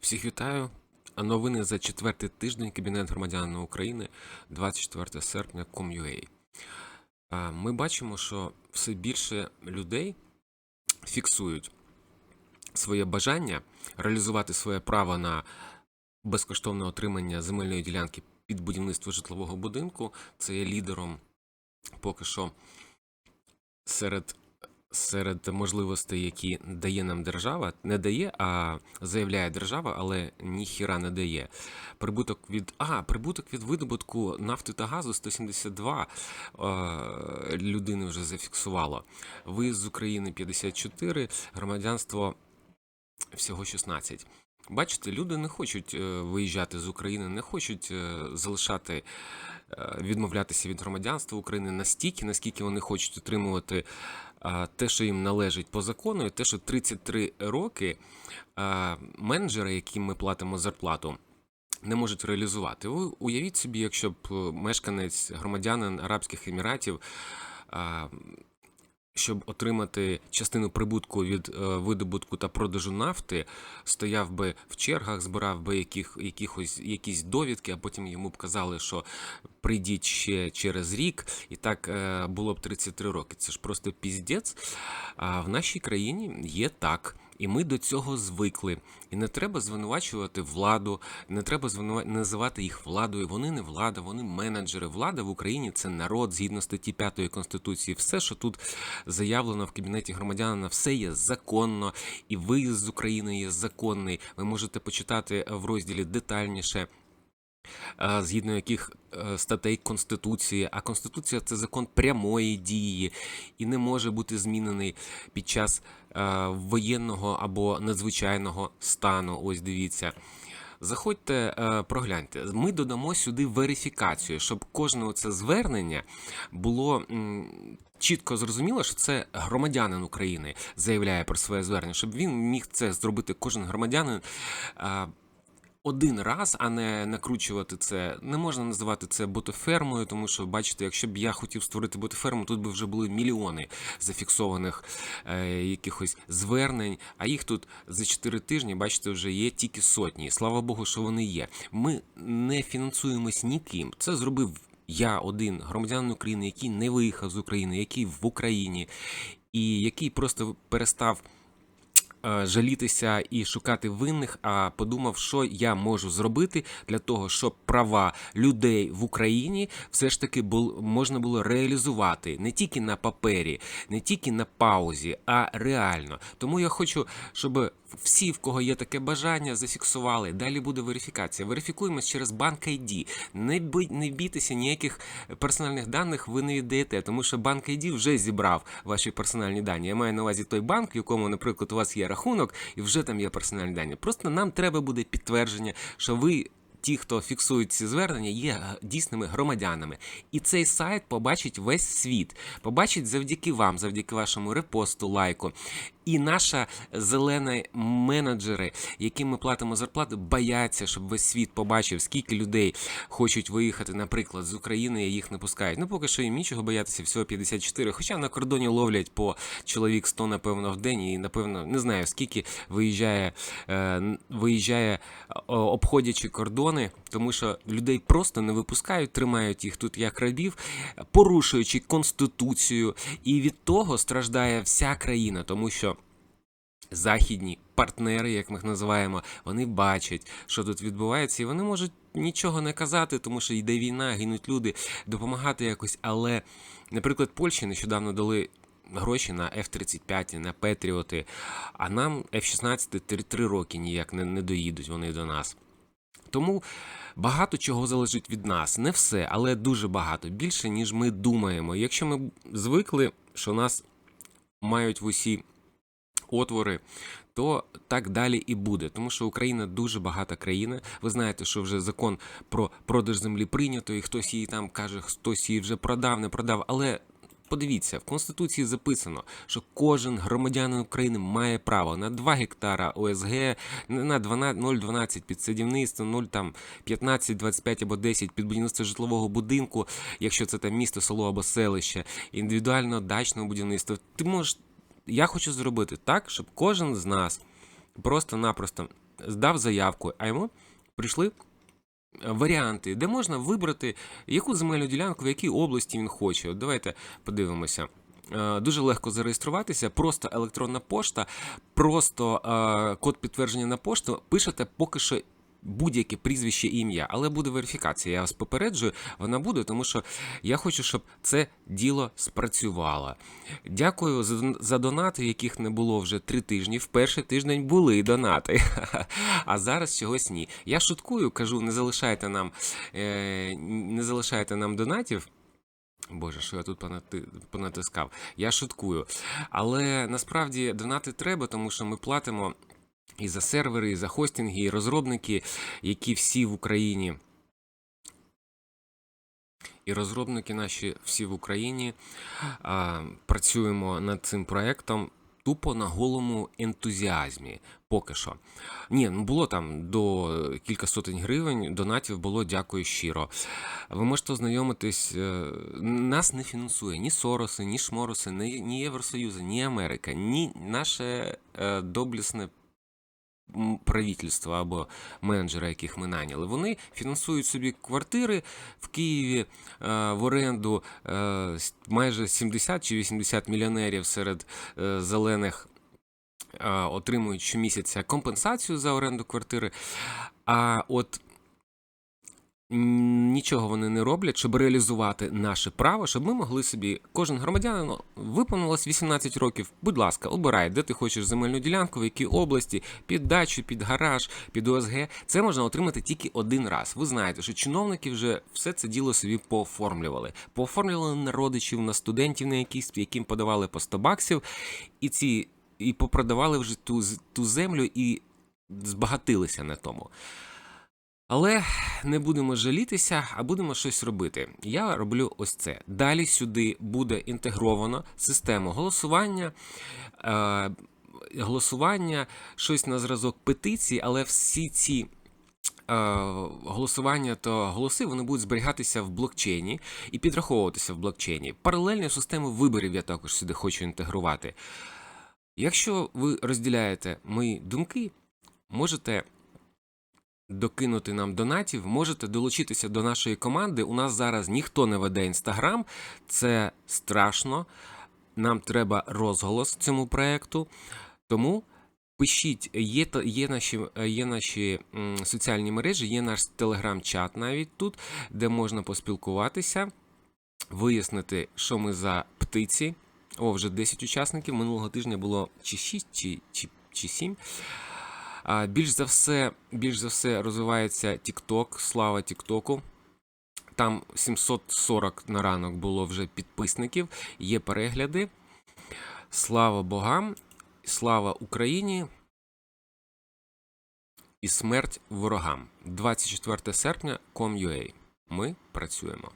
Всіх вітаю. А Новини за четвертий тиждень Кабінет громадянина України 24 серпня Com.ua. Ми бачимо, що все більше людей фіксують своє бажання реалізувати своє право на безкоштовне отримання земельної ділянки під будівництво житлового будинку. Це є лідером поки що серед серед можливостей, які дає нам держава, не дає, а заявляє держава, але ніхіра не дає. Прибуток від а, прибуток від видобутку нафти та газу 172 е, людини вже зафіксувало. Виїзд з України 54, громадянство всього 16. Бачите, люди не хочуть е, виїжджати з України, не хочуть е, залишати, е, відмовлятися від громадянства України настільки, наскільки вони хочуть отримувати те, що їм належить по закону, і те, що 33 роки менеджери, яким ми платимо зарплату, не можуть реалізувати. Ви уявіть собі, якщо б е, мешканець громадянин Арабських Еміратів. Щоб отримати частину прибутку від е, видобутку та продажу нафти, стояв би в чергах, збирав би яких, якихось якісь довідки, а потім йому б казали, що прийдіть ще через рік, і так е, було б 33 роки. Це ж просто піздець. А в нашій країні є так. І ми до цього звикли. І не треба звинувачувати владу, не треба звинувати називати їх владою. Вони не влада, вони менеджери. Влада в Україні це народ згідно статті 5 Конституції. Все, що тут заявлено в кабінеті громадянина, все є законно, і виїзд з України є законний. Ви можете почитати в розділі детальніше. Е, Згідно яких е, статей Конституції, а Конституція це закон прямої дії і не може бути змінений під час е, воєнного або надзвичайного стану. Ось дивіться. Заходьте, прогляньте. Ми додамо сюди верифікацію, щоб кожне це звернення було чітко зрозуміло, що це громадянин України заявляє про своє звернення, щоб він міг це зробити кожен громадянин. Один раз, а не накручувати це. Не можна називати це ботофермою, тому що, бачите, якщо б я хотів створити ботоферму, тут би вже були мільйони зафіксованих е, якихось звернень, а їх тут за 4 тижні, бачите, вже є тільки сотні. Слава Богу, що вони є. Ми не фінансуємось ніким. Це зробив я один громадянин України, який не виїхав з України, який в Україні, і який просто перестав жалітися і шукати винних, а подумав, що я можу зробити для того, щоб права людей в Україні все ж таки бул, можна було реалізувати не тільки на папері, не тільки на паузі, а реально. Тому я хочу, щоб всі, в кого є таке бажання, зафіксували. Далі буде верифікація. Верифікуємось через банк ID. Не бий, не бійтеся ніяких персональних даних ви не віддаєте, тому що банк ID вже зібрав ваші персональні дані. Я маю на увазі той банк, в якому, наприклад, у вас є рахунок, і вже там є персональні дані. Просто нам треба буде підтвердження, що ви. Ті, хто фіксують ці звернення, є дійсними громадянами, і цей сайт побачить весь світ, побачить завдяки вам, завдяки вашому репосту, лайку. І наша зелена менеджери, яким ми платимо зарплату, бояться, щоб весь світ побачив, скільки людей хочуть виїхати, наприклад, з України і їх не пускають. Ну поки що їм нічого боятися, всього 54. Хоча на кордоні ловлять по чоловік 100, напевно, в день, і напевно не знаю скільки виїжджає, е, виїжджає обходячи кордони, тому що людей просто не випускають, тримають їх тут як рабів, порушуючи конституцію, і від того страждає вся країна, тому що західні партнери, як ми їх називаємо, вони бачать, що тут відбувається, і вони можуть нічого не казати, тому що йде війна, гинуть люди, допомагати якось. Але, наприклад, Польщі нещодавно дали. Гроші на F-35, на Петріоти, а нам F-16 три- три роки ніяк не, не доїдуть вони до нас. Тому багато чого залежить від нас. Не все, але дуже багато. Більше, ніж ми думаємо. Якщо ми звикли, що нас мають в усі отвори, то так далі і буде. Тому що Україна дуже багата країна. Ви знаєте, що вже закон про продаж землі прийнято, і хтось її там каже, хтось її вже продав, не продав. Але подивіться, в Конституції записано, що кожен громадянин України має право на 2 гектара ОСГ, на 0,12 під садівництво, 0, там 15, 25 або 10 під будівництво житлового будинку, якщо це там місто, село або селище, індивідуально дачного будівництва. Ти можеш я хочу зробити так, щоб кожен з нас просто-напросто здав заявку, а йому прийшли варіанти, де можна вибрати, яку земельну ділянку, в якій області він хоче. От давайте подивимося. Е, Дуже легко зареєструватися, просто електронна пошта, просто е, код підтвердження на пошту. Пишете поки що будь-яке прізвище і ім'я, але буде верифікація. Я вас попереджую, вона буде, тому що я хочу, щоб це діло спрацювало. Дякую за, донати, яких не було вже три тижні. В перший тиждень були донати, а зараз чогось ні. Я шуткую, кажу, не залишайте нам, е, не залишайте нам донатів. Боже, що я тут понатискав. Я шуткую. Але насправді донати треба, тому що ми платимо і за сервери, і за хостинги, і розробники, які всі в Україні. І розробники наші всі в Україні а, працюємо над цим проектом тупо на голому ентузіазмі. Поки що. Ні, ну було там до кілька сотень гривень, донатів було дякую щиро. Ви можете ознайомитись, е, нас не фінансує ні Сороси, ні Шмороси, ні, Євросоюзи, ні Америка, ні наше е, доблісне м, правительство або менеджери, яких ми наняли. Вони фінансують собі квартири в Києві е, в оренду е, майже 70 чи 80 мільйонерів серед е, зелених отримують щомісяця компенсацію за оренду квартири. А от нічого вони не роблять, щоб реалізувати наше право, щоб ми могли собі, кожен громадянин виповнилось 18 років. Будь ласка, обирай, де ти хочеш земельну ділянку, в якій області, під дачу, під гараж, під ОСГ. Це можна отримати тільки один раз. Ви знаєте, що чиновники вже все це діло собі пооформлювали. Пооформлювали на родичів, на студентів, на якісь, яким подавали по 100 баксів, і ці і попродавали вже ту, ту землю і збагатилися на тому. Але не будемо жалітися, а будемо щось робити. Я роблю ось це. Далі сюди буде інтегровано систему голосування. Е, голосування, щось на зразок петиції, але всі ці е, голосування та голоси вони будуть зберігатися в блокчейні і підраховуватися в блокчейні. Паралельну систему виборів я також сюди хочу інтегрувати. Якщо ви розділяєте мої думки, можете докинути нам донатів, можете долучитися до нашої команди. У нас зараз ніхто не веде інстаграм, це страшно. Нам треба розголос цьому проекту. Тому пишіть, є, є наші, є наші соціальні мережі, є наш телеграм-чат навіть тут, де можна поспілкуватися, вияснити, що ми за птиці. О, вже 10 учасників. Минулого тижня було чи 6, чи, чи, чи 7. Більш за все, більш за все розвивається TikTok, слава TikTok. Там 740 на ранок було вже підписників, є перегляди. Слава богам, слава Україні і смерть ворогам. 24 серпня, Com.ua. Ми працюємо.